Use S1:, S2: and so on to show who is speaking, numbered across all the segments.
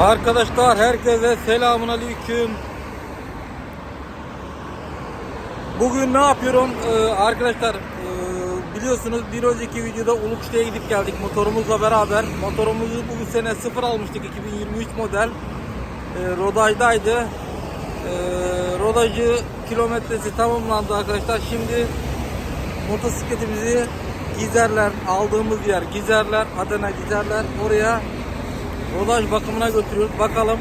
S1: Arkadaşlar herkese selamun aleyküm. Bugün ne yapıyorum? Ee, arkadaşlar e, biliyorsunuz bir önceki videoda Ulukuş'ta gidip geldik motorumuzla beraber. Motorumuzu bu sene sıfır almıştık 2023 model. E, rodajdaydı. E, rodajı kilometresi tamamlandı arkadaşlar. Şimdi motosikletimizi Gizerler aldığımız yer Gizerler Adana Gizerler oraya rodaj bakımına götürüyoruz. Bakalım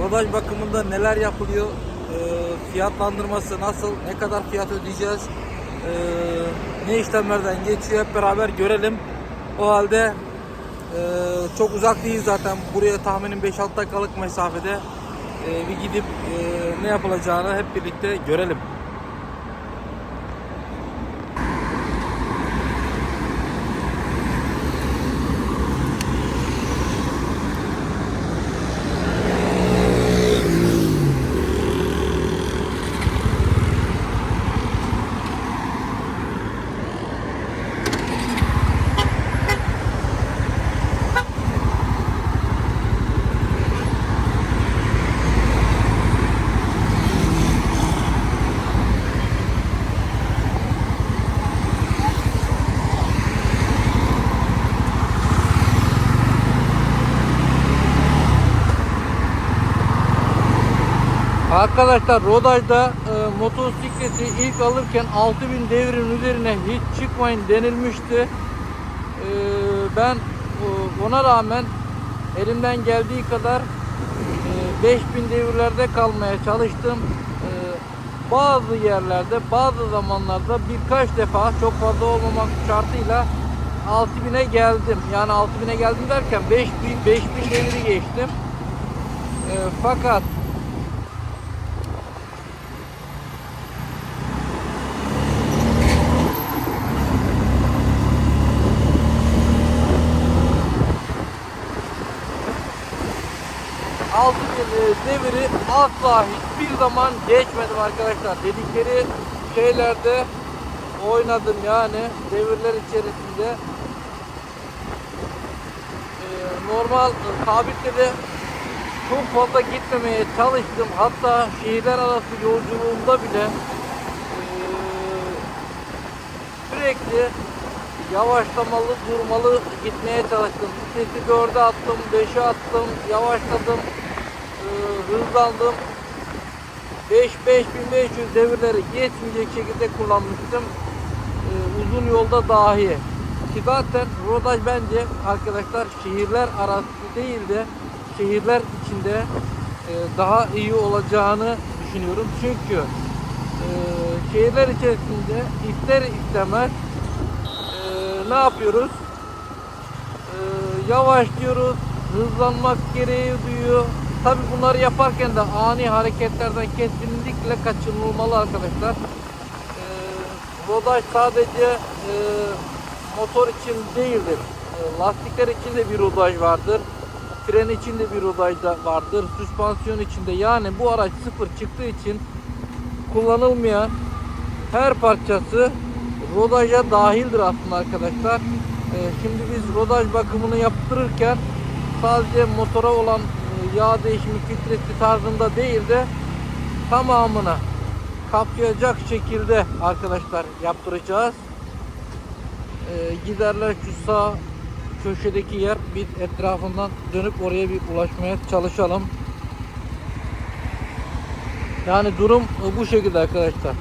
S1: rodaj bakımında neler yapılıyor, e, fiyatlandırması nasıl, ne kadar fiyat ödeyeceğiz, e, ne işlemlerden geçiyor hep beraber görelim. O halde e, çok uzak değil zaten. Buraya tahminim 5-6 dakikalık mesafede e, bir gidip e, ne yapılacağını hep birlikte görelim. Arkadaşlar Rodaj'da e, motosikleti ilk alırken 6000 devrin üzerine hiç çıkmayın denilmişti. E, ben e, ona rağmen elimden geldiği kadar e, 5000 devirlerde kalmaya çalıştım. E, bazı yerlerde bazı zamanlarda birkaç defa çok fazla olmamak şartıyla 6000'e geldim. Yani 6000'e geldim derken 5000 5000 deviri geçtim. E, fakat altı deviri asla hiçbir zaman geçmedim arkadaşlar. Dedikleri şeylerde oynadım yani devirler içerisinde. Ee, normal sabitte de çok fazla gitmemeye çalıştım. Hatta şehirler arası yolculuğumda bile ee, sürekli yavaşlamalı, durmalı gitmeye çalıştım. Vitesi 4'e attım, 5'e attım, yavaşladım, hızlandım. 5 5500 devirleri geçmeyecek şekilde kullanmıştım. E, uzun yolda dahi. Ki zaten rodaj bence arkadaşlar şehirler arası değil de şehirler içinde e, daha iyi olacağını düşünüyorum. Çünkü e, şehirler içerisinde ister istemez e, ne yapıyoruz? E, yavaşlıyoruz, hızlanmak gereği duyuyor. Tabi bunları yaparken de ani hareketlerden kesinlikle kaçınılmalı arkadaşlar. E, rodaj sadece e, motor için değildir. E, lastikler için de bir rodaj vardır. Fren için de bir rodaj da vardır. Süspansiyon için de yani bu araç sıfır çıktığı için kullanılmayan her parçası rodaja dahildir aslında arkadaşlar. Ee, şimdi biz rodaj bakımını yaptırırken sadece motora olan yağ değişimi filtresi tarzında değil de tamamını kapsayacak şekilde arkadaşlar yaptıracağız. Ee, giderler şu sağ köşedeki yer bir etrafından dönüp oraya bir ulaşmaya çalışalım. Yani durum e, bu şekilde arkadaşlar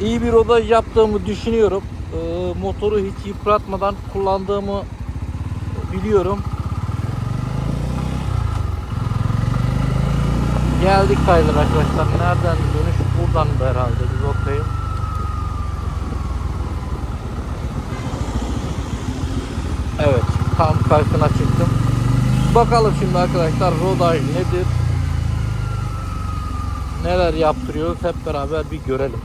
S1: iyi bir rodaj yaptığımı düşünüyorum. Ee, motoru hiç yıpratmadan kullandığımı biliyorum. Geldik sayılır arkadaşlar. Nereden dönüş? Buradan da herhalde bir bakayım. Evet, tam karşısına çıktım. Bakalım şimdi arkadaşlar rodaj nedir? Neler yaptırıyoruz hep beraber bir görelim.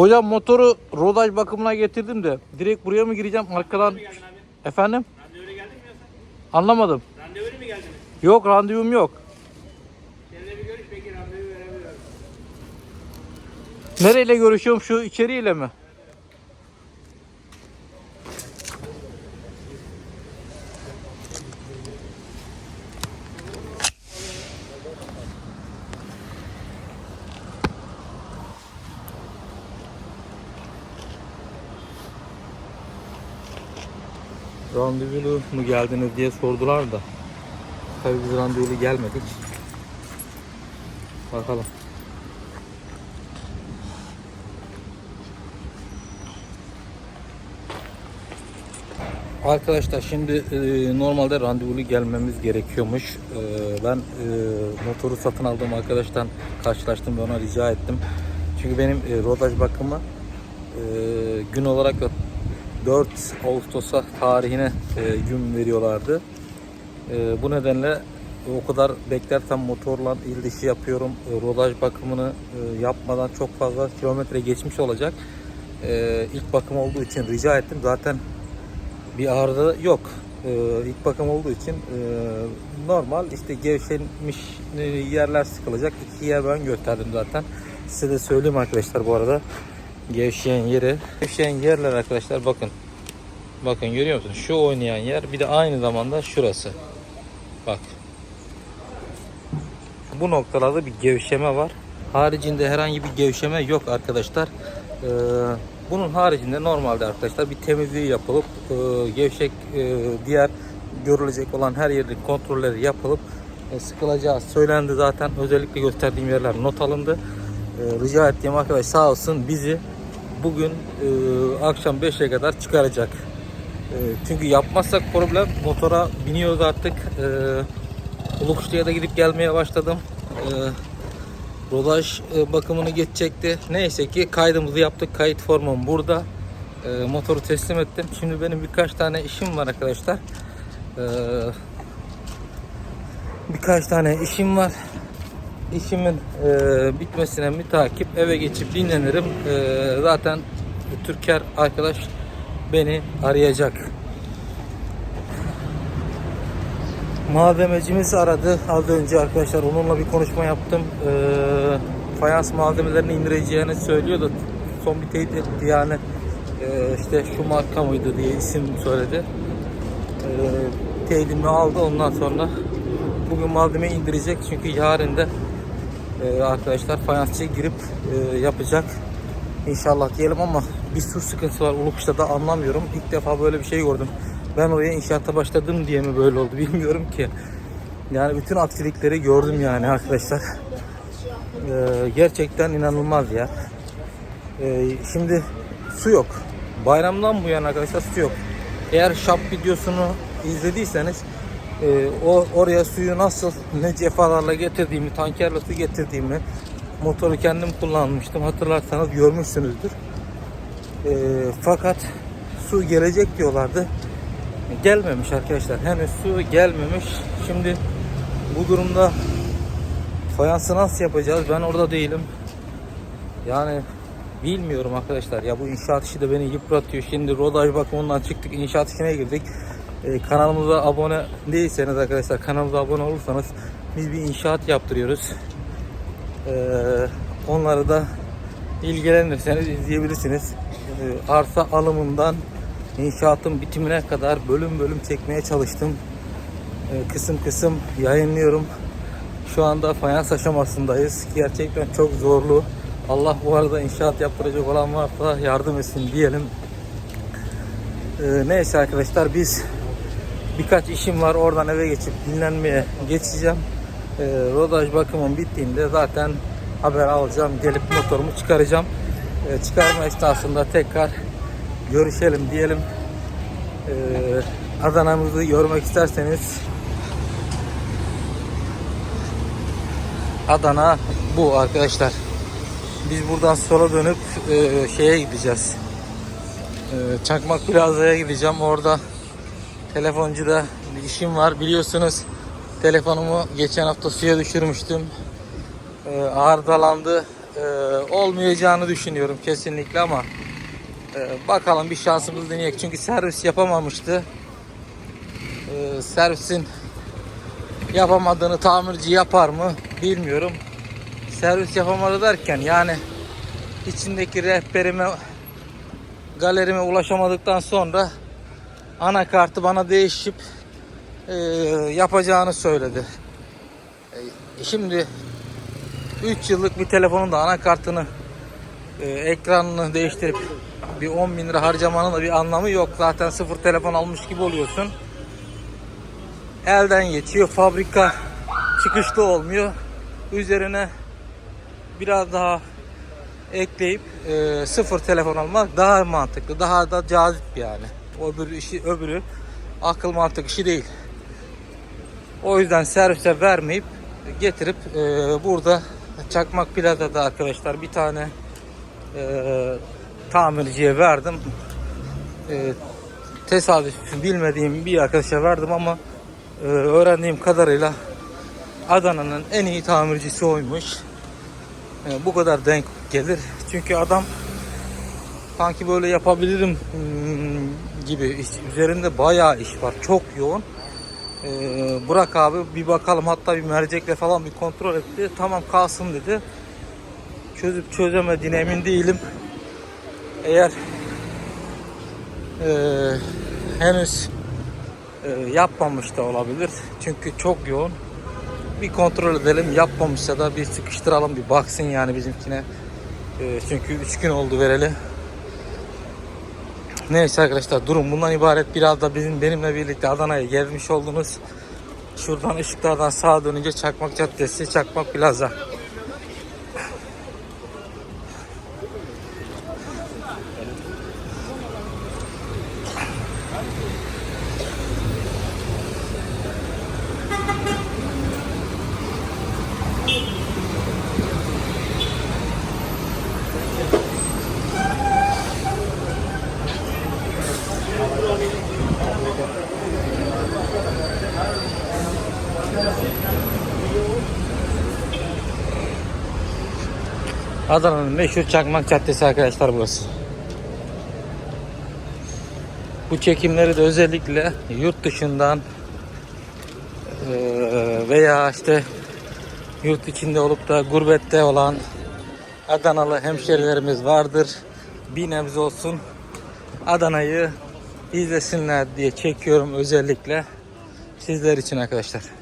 S1: Hocam motoru rodaj bakımına getirdim de direkt buraya mı gireceğim arkadan? Efendim?
S2: Randevuyla geldin mi ya sen?
S1: Anlamadım.
S2: Randevuyla mı geldiniz?
S1: Yok randevum yok.
S2: Seninle bir görüş belki randevu verebilirim.
S1: Nereyle görüşüyorum şu içeriyle mi? Randevulu mu geldiniz diye sordular da. Tabii biz randevulu gelmedik. Bakalım. Arkadaşlar şimdi e, normalde randevulu gelmemiz gerekiyormuş. E, ben e, motoru satın aldığım arkadaştan karşılaştım ve ona rica ettim. Çünkü benim e, rodaj bakımı e, gün olarak 4 Ağustos'a tarihine e, gün veriyorlardı. E, bu nedenle o kadar beklersem motorla il yapıyorum. E, rodaj bakımını e, yapmadan çok fazla kilometre geçmiş olacak. E, ilk bakım olduğu için rica ettim. Zaten bir arıza yok. Ee, ilk bakım olduğu için e, normal işte gevşenmiş e, yerler sıkılacak. İki yer ben gösterdim zaten. Size de söyleyeyim arkadaşlar bu arada. Gevşeyen yeri. Gevşeyen yerler arkadaşlar bakın. Bakın görüyor musunuz? Şu oynayan yer bir de aynı zamanda şurası. Bak. Bu noktalarda bir gevşeme var. Haricinde herhangi bir gevşeme yok arkadaşlar. Ee, bunun haricinde normalde arkadaşlar bir temizliği yapılıp e, gevşek e, diğer görülecek olan her yerin kontrolleri yapılıp e, sıkılacağı söylendi zaten. Özellikle gösterdiğim yerler not alındı. E, rica ettiğim arkadaş sağ olsun bizi bugün e, akşam 5'e kadar çıkaracak. E, çünkü yapmazsak problem motora biniyoruz artık. E, Ulukuşlu'ya da gidip gelmeye başladım. E, Rodaj e, bakımını geçecekti. Neyse ki kaydımızı yaptık. Kayıt formum burada. E, motoru teslim ettim. Şimdi benim birkaç tane işim var arkadaşlar. E, birkaç tane işim var. İşimin e, bitmesine mütakip eve geçip dinlenirim. E, zaten Türker arkadaş beni arayacak. Malzemecimiz aradı az önce arkadaşlar onunla bir konuşma yaptım. Ee, fayans malzemelerini indireceğini söylüyordu. Son bir teyit etti yani ee, işte şu marka mıydı diye isim söyledi. Ee, teyidimi aldı ondan sonra bugün malzemeyi indirecek çünkü yarın da e, arkadaşlar fayansçıya girip e, yapacak. İnşallah diyelim ama bir su sıkıntısı var Ulukuş'ta da anlamıyorum. İlk defa böyle bir şey gördüm. Ben oraya inşaata başladım diye mi böyle oldu bilmiyorum ki. Yani bütün aksilikleri gördüm yani arkadaşlar. Ee, gerçekten inanılmaz ya. Ee, şimdi su yok. Bayramdan bu yana arkadaşlar su yok. Eğer şap videosunu izlediyseniz e, o oraya suyu nasıl ne cefalarla getirdiğimi, tankerle su getirdiğimi motoru kendim kullanmıştım. Hatırlarsanız görmüşsünüzdür. E, fakat su gelecek diyorlardı. Gelmemiş arkadaşlar. Henüz su gelmemiş. Şimdi bu durumda fayansı nasıl yapacağız? Ben orada değilim. Yani bilmiyorum arkadaşlar. Ya bu inşaat işi de beni yıpratıyor. Şimdi rodaj bakımından çıktık. inşaat işine girdik. Ee, kanalımıza abone değilseniz arkadaşlar kanalımıza abone olursanız biz bir inşaat yaptırıyoruz. Ee, onları da ilgilenirseniz izleyebilirsiniz. Ee, arsa alımından inşaatın bitimine kadar bölüm bölüm çekmeye çalıştım. Ee, kısım kısım yayınlıyorum. Şu anda fayans aşamasındayız. Gerçekten çok zorlu. Allah bu arada inşaat yaptıracak olan varsa yardım etsin diyelim. Ee, neyse arkadaşlar biz birkaç işim var. Oradan eve geçip dinlenmeye geçeceğim. Ee, rodaj bakımım bittiğinde zaten haber alacağım. Gelip motorumu çıkaracağım. Ee, çıkarma esnasında tekrar görüşelim diyelim. Ee, Adana'mızı görmek isterseniz Adana bu arkadaşlar. Biz buradan sola dönüp e, şeye gideceğiz. E, Çakmak Plaza'ya gideceğim. Orada telefoncuda bir işim var. Biliyorsunuz telefonumu geçen hafta suya düşürmüştüm. E, arızalandı. E, e, olmayacağını düşünüyorum kesinlikle ama e, bakalım bir şansımız deneyek. Çünkü servis yapamamıştı. E, servisin yapamadığını tamirci yapar mı bilmiyorum. Servis yapamadı derken yani içindeki rehberime galerime ulaşamadıktan sonra anakartı bana değişip e, yapacağını söyledi. E, şimdi 3 yıllık bir telefonun da anakartını e, ekranını değiştirip bir 10 bin lira harcamanın da bir anlamı yok. Zaten sıfır telefon almış gibi oluyorsun. Elden geçiyor. Fabrika çıkışlı olmuyor. Üzerine biraz daha ekleyip e, sıfır telefon almak daha mantıklı. Daha da cazip yani. Öbürü işi öbürü akıl mantık işi değil. O yüzden servise vermeyip getirip e, burada Çakmak Plaza'da arkadaşlar bir tane e, tamirciye verdim. E, tesadüf bilmediğim bir arkadaşa verdim ama e, öğrendiğim kadarıyla Adana'nın en iyi tamircisi oymuş. E, bu kadar denk gelir. Çünkü adam sanki böyle yapabilirim hmm, gibi üzerinde bayağı iş var. Çok yoğun. Ee, Burak abi bir bakalım hatta bir mercekle falan bir kontrol etti. Tamam kalsın dedi. Çözüp çözemediğine emin değilim. Eğer ee, henüz ee, yapmamış da olabilir. Çünkü çok yoğun. Bir kontrol edelim. Yapmamışsa da bir sıkıştıralım bir baksın yani bizimkine. Ee, çünkü 3 gün oldu vereli. Neyse arkadaşlar durum bundan ibaret. Biraz da bizim benimle birlikte Adana'ya gelmiş oldunuz. Şuradan ışıklardan sağa dönünce Çakmak Caddesi, Çakmak Plaza. Adana'nın meşhur Çakmak Caddesi arkadaşlar burası. Bu çekimleri de özellikle yurt dışından eee, veya işte yurt içinde olup da gurbette olan Adanalı hemşerilerimiz vardır. Bir nebze olsun Adana'yı izlesinler diye çekiyorum özellikle sizler için arkadaşlar.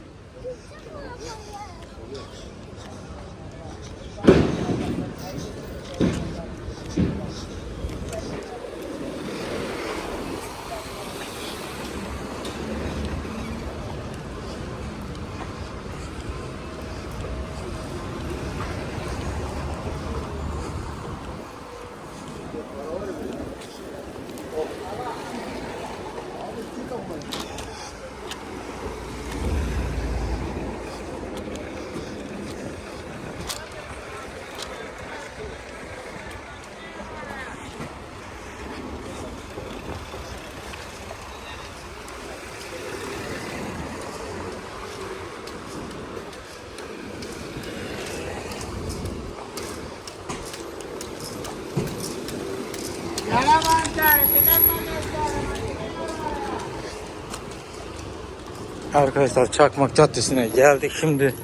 S1: Arkadaşlar Çakmak Caddesi'ne geldik. Şimdi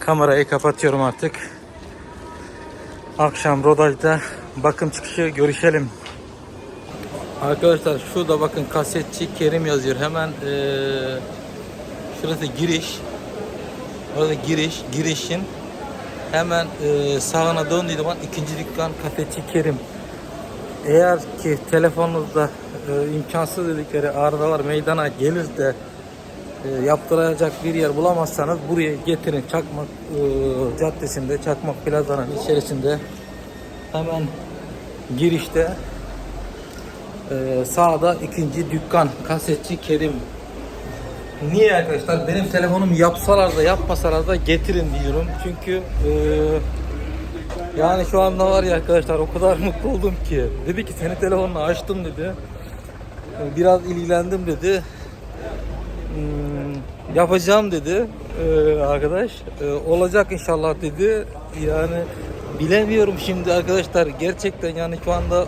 S1: kamerayı kapatıyorum artık. Akşam Rodaj'da bakım çıkışı görüşelim. Arkadaşlar şurada bakın kasetçi Kerim yazıyor. Hemen eee şurası giriş. Orada giriş, girişin hemen eee, sağına döndüğü zaman ikinci dükkan kasetçi Kerim. Eğer ki telefonunuzda e, imkansız dedikleri arızalar meydana gelir de e, bir yer bulamazsanız buraya getirin Çakmak e, Caddesi'nde Çakmak Plaza'nın içerisinde hemen girişte e, sağda ikinci dükkan kasetçi Kerim Niye arkadaşlar? Benim telefonum yapsalar da yapmasalar da getirin diyorum. Çünkü e, yani şu anda var ya arkadaşlar o kadar mutlu oldum ki. Dedi ki senin telefonunu açtım dedi. Biraz ilgilendim dedi. Yapacağım dedi e, arkadaş. E, olacak inşallah dedi. Yani bilemiyorum şimdi arkadaşlar gerçekten yani şu anda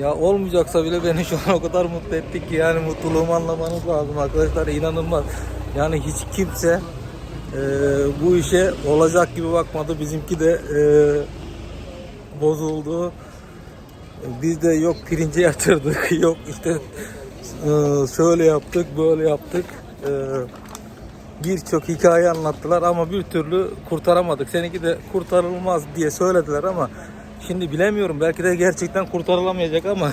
S1: ya olmayacaksa bile beni şu an o kadar mutlu ettik ki yani mutluluğumu anlamanız lazım arkadaşlar inanılmaz. Yani hiç kimse e, bu işe olacak gibi bakmadı. Bizimki de e, bozuldu. Biz de yok pirince yatırdık, yok işte e, şöyle yaptık, böyle yaptık. E, Birçok hikaye anlattılar ama bir türlü kurtaramadık. Seninki de kurtarılmaz diye söylediler ama şimdi bilemiyorum. Belki de gerçekten kurtarılamayacak ama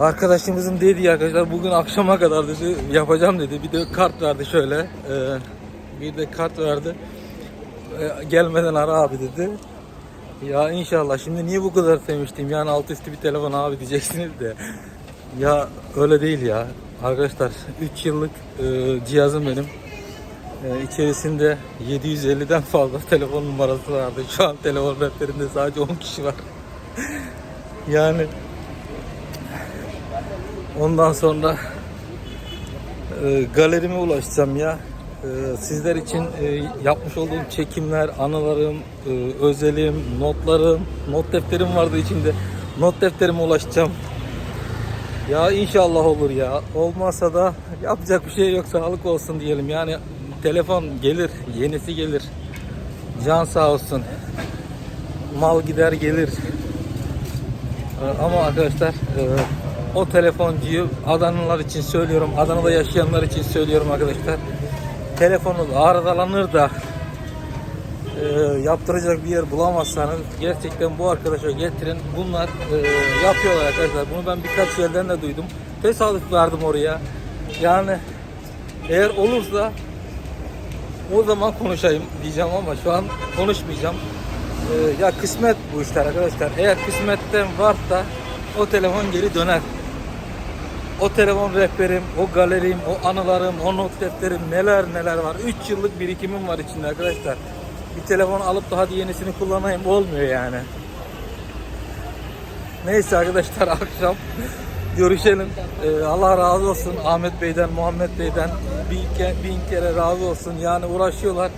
S1: arkadaşımızın dediği arkadaşlar bugün akşama kadar dedi yapacağım dedi. Bir de kart verdi şöyle. e, bir de kart verdi. E, gelmeden ara abi dedi. Ya inşallah şimdi niye bu kadar sevmiştim yani alt üstü bir telefon abi diyeceksiniz de ya öyle değil ya arkadaşlar 3 yıllık e, cihazım benim e, içerisinde 750'den fazla telefon numarası vardı şu an telefon rehberinde sadece 10 kişi var yani ondan sonra e, galerime ulaşacağım ya e, sizler için e, yapmış olduğum çekimler, anılarım, e, özelim, notlarım, not defterim vardı içinde. Not defterime ulaşacağım. Ya inşallah olur ya. Olmazsa da yapacak bir şey yok. Sağlık olsun diyelim. Yani telefon gelir, yenisi gelir. Can sağ olsun. Mal gider gelir. Ee, Ama arkadaşlar e, o telefoncuyu Adanalılar için söylüyorum. Adana'da yaşayanlar için söylüyorum arkadaşlar. Telefonunuz arızalanır da e, yaptıracak bir yer bulamazsanız gerçekten bu arkadaşa getirin. Bunlar e, yapıyorlar arkadaşlar. Bunu ben birkaç yerden de duydum. Tesadüf verdim oraya. Yani eğer olursa o zaman konuşayım diyeceğim ama şu an konuşmayacağım. Ee, ya kısmet bu işler arkadaşlar. Eğer kısmetten varsa o telefon geri döner. O telefon rehberim, o galerim, o anılarım, o not defterim neler neler var. 3 yıllık birikimim var içinde arkadaşlar. Bir telefon alıp da hadi yenisini kullanayım olmuyor yani. Neyse arkadaşlar akşam görüşelim. Ee, Allah razı olsun Ahmet Bey'den, Muhammed Bey'den bin, ke- bin kere razı olsun. Yani uğraşıyorlar.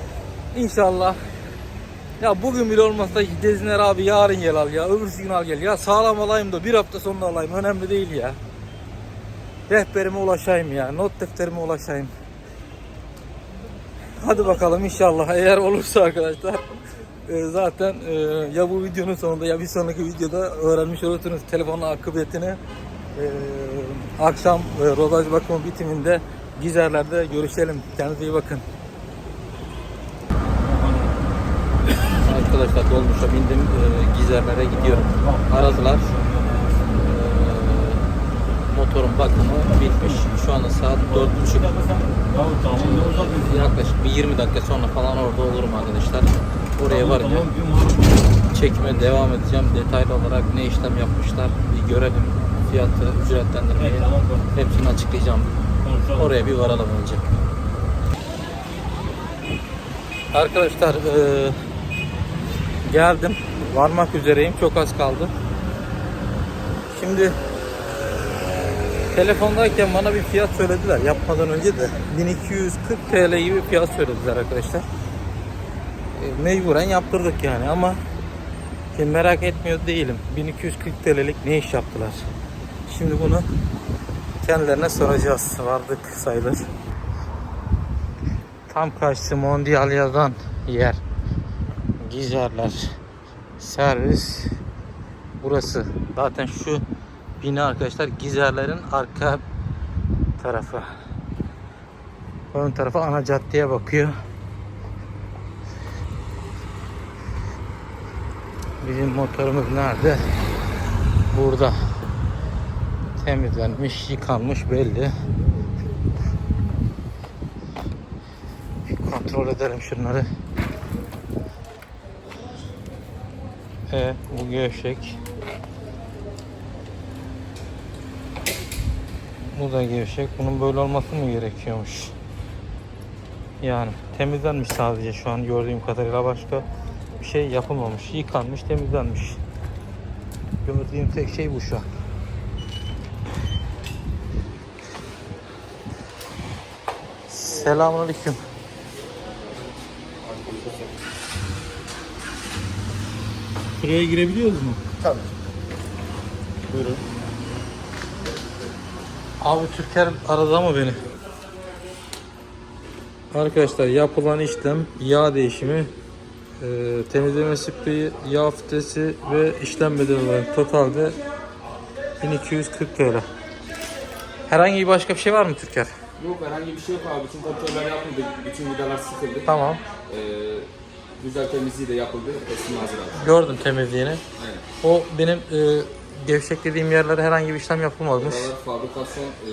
S1: İnşallah ya bugün bile olmazsa Deziner abi yarın gel al ya. Öbürsü gün al gel. Ya sağlam alayım da bir hafta sonra alayım. Önemli değil ya. Rehberime ulaşayım ya. Not defterime ulaşayım. Hadi bakalım inşallah. Eğer olursa arkadaşlar e, zaten e, ya bu videonun sonunda ya bir sonraki videoda öğrenmiş olursunuz telefonun akıbetini. E, akşam e, rodaj bakımı bitiminde Gizerler'de görüşelim. Kendinize iyi bakın. Arkadaşlar dolmuşa bindim. E, Gizerler'e gidiyorum. Aradılar. E, motorun bakımı bitmiş. Şu anda saat 4.30. Yaklaşık bir 20 dakika sonra falan orada olurum arkadaşlar. Oraya varınca çekime devam edeceğim. Detaylı olarak ne işlem yapmışlar bir görelim. Fiyatı, ücretlendirmeyi hepsini açıklayacağım. Oraya bir varalım önce. Arkadaşlar eee, geldim. Varmak üzereyim. Çok az kaldı. Şimdi telefondayken bana bir fiyat söylediler. Yapmadan önce de 1240 TL gibi bir fiyat söylediler arkadaşlar. E, mecburen yaptırdık yani ama merak etmiyor değilim. 1240 TL'lik ne iş yaptılar? Şimdi bunu kendilerine soracağız. Vardık sayılır. Tam karşı Mondial yazan yer. Gizerler. Servis. Burası. Zaten şu bina arkadaşlar Gizerlerin arka tarafı. Ön tarafı ana caddeye bakıyor. Bizim motorumuz nerede? Burada. Temizlenmiş, yıkanmış belli. Bir kontrol edelim şunları. E, bu gevşek. Bu da gevşek. Bunun böyle olması mı gerekiyormuş? Yani temizlenmiş sadece şu an gördüğüm kadarıyla başka bir şey yapılmamış. Yıkanmış, temizlenmiş. Gördüğüm tek şey bu şu an. Selamünaleyküm.
S3: Şuraya girebiliyoruz mu?
S4: Tabii.
S3: Buyurun.
S1: Abi Türker aradı ama beni. Arkadaşlar yapılan işlem yağ değişimi, e, temizleme spreyi, yağ filtresi ve işlem bedeli olarak totalde 1240 TL. Herhangi bir başka bir şey var mı Türker?
S4: Yok herhangi bir şey yok abi. Bütün kontroller yapıldı. Bütün vidalar sıkıldı.
S1: Tamam.
S4: Ee, güzel temizliği de yapıldı. Teslim hazır abi.
S1: Gördüm temizliğini.
S4: Aynen.
S1: O benim e, gevşeklediğim yerlere herhangi bir işlem yapılmamış.
S4: Buralar fabrikasyon e,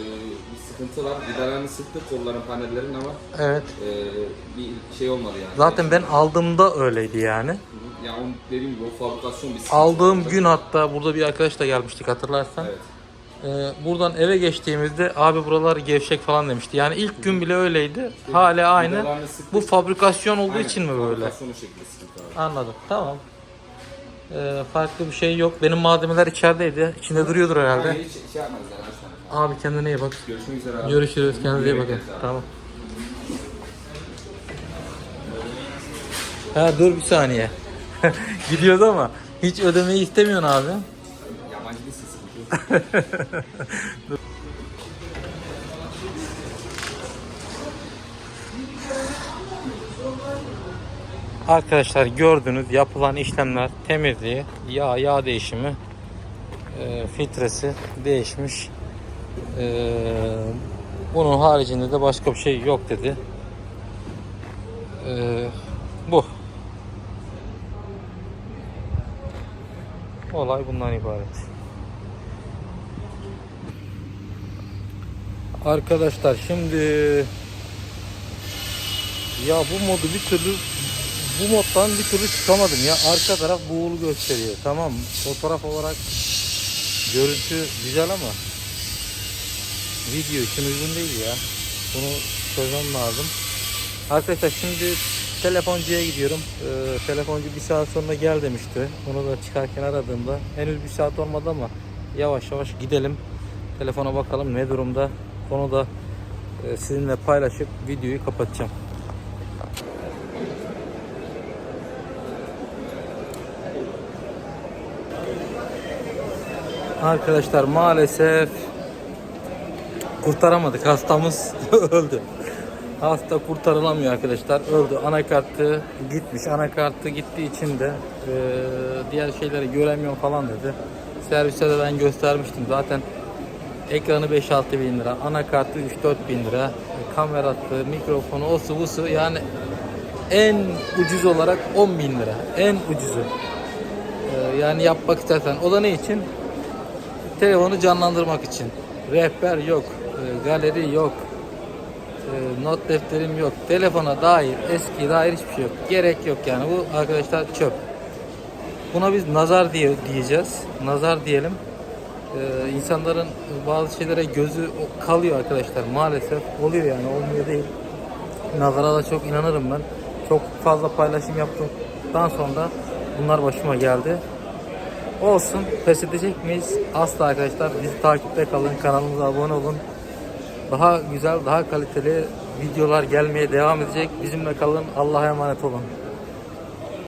S4: bir sıkıntı var. Vidalarını sıktık kolların panellerin ama
S1: Evet.
S4: e, bir şey olmadı yani.
S1: Zaten ben aldığımda öyleydi yani.
S4: Ya onu dediğim gibi o fabrikasyon bir sıkıntı.
S1: Aldığım
S4: vardı.
S1: gün hatta burada bir arkadaşla gelmiştik hatırlarsan.
S4: Evet.
S1: Ee, buradan eve geçtiğimizde abi buralar gevşek falan demişti. Yani ilk gün bile öyleydi. Hala aynı. Bu fabrikasyon olduğu
S4: Aynen,
S1: için mi böyle?
S4: Fabrikasyon o şekilde sıkıntı abi.
S1: Anladım. Tamam. Ee, farklı bir şey yok. Benim malzemeler içerideydi. İçinde duruyordur herhalde.
S4: Hiç şey.
S1: Abi kendine iyi bak.
S4: Görüşmek üzere abi.
S1: Görüşürüz. Kendinize iyi bakın. Tamam. Ha dur bir saniye. Gidiyordu ama hiç ödemeyi istemiyorsun abi.
S4: Yabancı değilsin
S1: Arkadaşlar gördüğünüz yapılan işlemler temizliği, yağ, yağ değişimi, e, filtresi değişmiş. E, bunun haricinde de başka bir şey yok dedi. E, bu. Olay bundan ibaret. Arkadaşlar şimdi ya bu modu bir türlü bu moddan bir türlü çıkamadım ya. Arka taraf buğulu gösteriyor. Tamam fotoğraf olarak görüntü güzel ama video için uygun değil ya. Bunu çözmem lazım. Arkadaşlar şimdi telefoncuya gidiyorum. Ee, telefoncu bir saat sonra gel demişti. Onu da çıkarken aradığımda henüz bir saat olmadı ama yavaş yavaş gidelim. Telefona bakalım ne durumda. Onu da e, sizinle paylaşıp videoyu kapatacağım. Arkadaşlar maalesef kurtaramadık. Hastamız öldü. Hasta kurtarılamıyor arkadaşlar. Öldü. Anakartı gitmiş. Anakartı gittiği için de e, diğer şeyleri göremiyorum falan dedi. Servise de ben göstermiştim. Zaten ekranı 5-6 bin lira. Anakartı 3-4 bin lira. Kamerası, mikrofonu, o su bu su. Yani en ucuz olarak 10 bin lira. En ucuzu. E, yani yapmak istersen. O da ne için? Telefonu canlandırmak için. Rehber yok, e, galeri yok, e, not defterim yok. Telefona dair, eski dair hiçbir şey yok. Gerek yok yani. Bu arkadaşlar çöp. Buna biz nazar diye diyeceğiz. Nazar diyelim. E, insanların bazı şeylere gözü kalıyor arkadaşlar. Maalesef oluyor yani olmuyor değil. Nazara da çok inanırım ben. Çok fazla paylaşım yaptıktan sonra bunlar başıma geldi. Olsun. Pes edecek miyiz? Asla arkadaşlar. Bizi takipte kalın. Kanalımıza abone olun. Daha güzel, daha kaliteli videolar gelmeye devam edecek. Bizimle kalın. Allah'a emanet olun.